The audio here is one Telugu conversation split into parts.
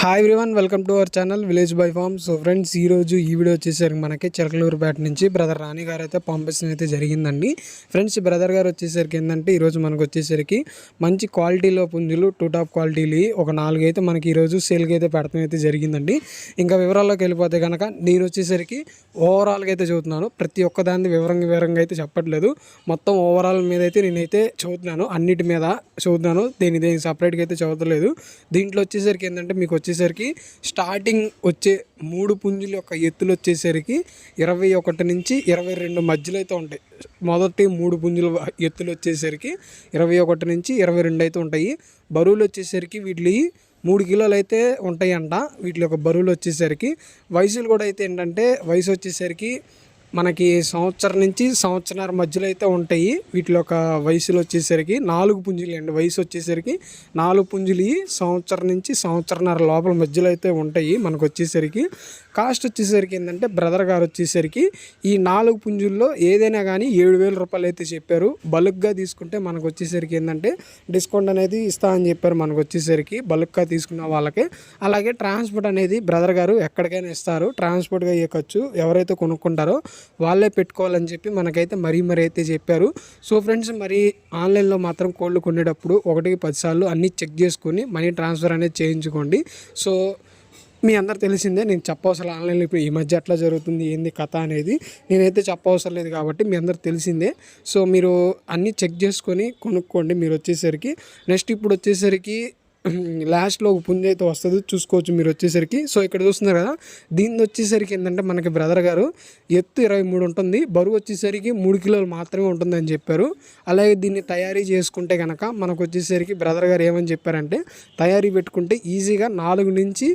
hi everyone welcome to our channel village by farm so friends ఈరోజు ఈ వీడియో వచ్చేసరికి మనకి చిలకలూరుపేట నుంచి బ్రదర్ రాణి గారు అయితే పంపించడం అయితే జరిగిందండి. ఫ్రెండ్స్ బ్రదర్ గారు వచ్చేసరికి ఏంటంటే ఈరోజు మనకు వచ్చేసరికి మంచి క్వాలిటీలో పుంజులు టూ టాప్ క్వాలిటీలు ఒక నాలుగు అయితే మనకి ఈరోజు సేల్కి అయితే పెడతాం అయితే జరిగిందండి. ఇంకా వివరాల్లోకి వెళ్ళిపోతే కనుక నేను వచ్చేసరికి ఓవరాల్గా అయితే చదువుతున్నాను ప్రతి ఒక్క దాన్ని వివరంగా వివరంగా అయితే చెప్పట్లేదు. మొత్తం ఓవరాల్ మీద అయితే నేనైతే చదువుతున్నాను అన్నిటి మీద చదువుతున్నాను దేని దేని సపరేట్గా అయితే చదవట్లేదు దీంట్లో వచ్చేసరికి ఏంటంటే మీకు వచ్చేసరికి స్టార్టింగ్ వచ్చే మూడు పుంజుల యొక్క ఎత్తులు వచ్చేసరికి ఇరవై ఒకటి నుంచి ఇరవై రెండు మధ్యలో అయితే ఉంటాయి. మొదటి మూడు పుంజుల ఎత్తులు వచ్చేసరికి ఇరవై ఒకటి నుంచి ఇరవై రెండు అయితే ఉంటాయి. బరువులు వచ్చేసరికి వీటి మూడు కిలోలు అయితే ఉంటాయంట. వీటి యొక్క బరువులు వచ్చేసరికి వయసులు కూడా అయితే ఏంటంటే వయసు వచ్చేసరికి మనకి సంవత్సరం నుంచి సంవత్సరాల మధ్యలో అయితే ఉంటాయి. వీటిలో ఒక వయసులో వచ్చేసరికి నాలుగు పుంజులు అండి. వయసు వచ్చేసరికి నాలుగు పుంజులు సంవత్సరం నుంచి సంవత్సరన్నర లోపల మధ్యలో అయితే ఉంటాయి మనకు వచ్చేసరికి. కాస్ట్ వచ్చేసరికి ఏంటంటే బ్రదర్ గారు వచ్చేసరికి ఈ నాలుగు పుంజుల్లో ఏదైనా కానీ ఏడు వేల రూపాయలు అయితే చెప్పారు. బల్క్గా తీసుకుంటే మనకు వచ్చేసరికి ఏంటంటే డిస్కౌంట్ అనేది ఇస్తా అని చెప్పారు మనకు వచ్చేసరికి బల్క్గా తీసుకున్న వాళ్ళకి. అలాగే ట్రాన్స్పోర్ట్ అనేది బ్రదర్ గారు ఎక్కడికైనా ఇస్తారు. ట్రాన్స్పోర్ట్గా అయ్యే ఖర్చు ఎవరైతే కొనుక్కుంటారో వాళ్ళే పెట్టుకోవాలని చెప్పి మనకైతే మరీ మరీ అయితే చెప్పారు. సో ఫ్రెండ్స్ మరి ఆన్లైన్లో మాత్రం కోళ్ళు కొనేటప్పుడు ఒకటికి పదిసార్లు అన్నీ చెక్ చేసుకొని మనీ ట్రాన్స్ఫర్ అనేది చేయించుకోండి. సో మీ అందరు తెలిసిందే నేను చెప్పవసరం ఆన్లైన్లో ఇప్పుడు ఈ మధ్య ఎట్లా జరుగుతుంది ఏంది కథ అనేది. నేనైతే చెప్పవసరం లేదు కాబట్టి మీ అందరు తెలిసిందే. సో మీరు అన్నీ చెక్ చేసుకొని కొనుక్కోండి మీరు వచ్చేసరికి. నెక్స్ట్ ఇప్పుడు వచ్చేసరికి లాస్ట్లో ఒక పుంజ అయితే వస్తుంది చూసుకోవచ్చు మీరు వచ్చేసరికి. సో ఇక్కడ చూస్తున్నారు కదా దీన్ని వచ్చేసరికి ఏంటంటే మనకి బ్రదర్ గారు ఎత్తు ఇరవై మూడు ఉంటుంది బరువు వచ్చేసరికి మూడు కిలోలు మాత్రమే ఉంటుందని చెప్పారు. అలాగే దీన్ని తయారీ చేసుకుంటే కనుక మనకు వచ్చేసరికి బ్రదర్ గారు ఏమని చెప్పారంటే తయారీ పెట్టుకుంటే ఈజీగా నాలుగు నుంచి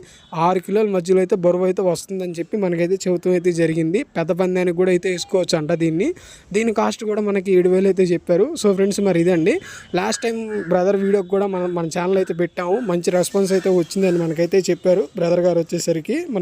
ఆరు కిలోల మధ్యలో అయితే బరువు అయితే వస్తుందని చెప్పి మనకైతే చెబుతూ అయితే జరిగింది. పెద్ద పందానికి కూడా అయితే వేసుకోవచ్చు అంట దీన్ని. దీని కాస్ట్ కూడా మనకి ఏడు వేలు అయితే చెప్పారు. సో ఫ్రెండ్స్ మరి ఇదండి. లాస్ట్ టైం బ్రదర్ వీడియోకి కూడా మనం మన ఛానల్ అయితే పెట్టాము మంచి రెస్పాన్స్ అయితే వచ్చిందని మనకైతే చెప్పారు. బ్రదర్ గారు వచ్చేసరికి మన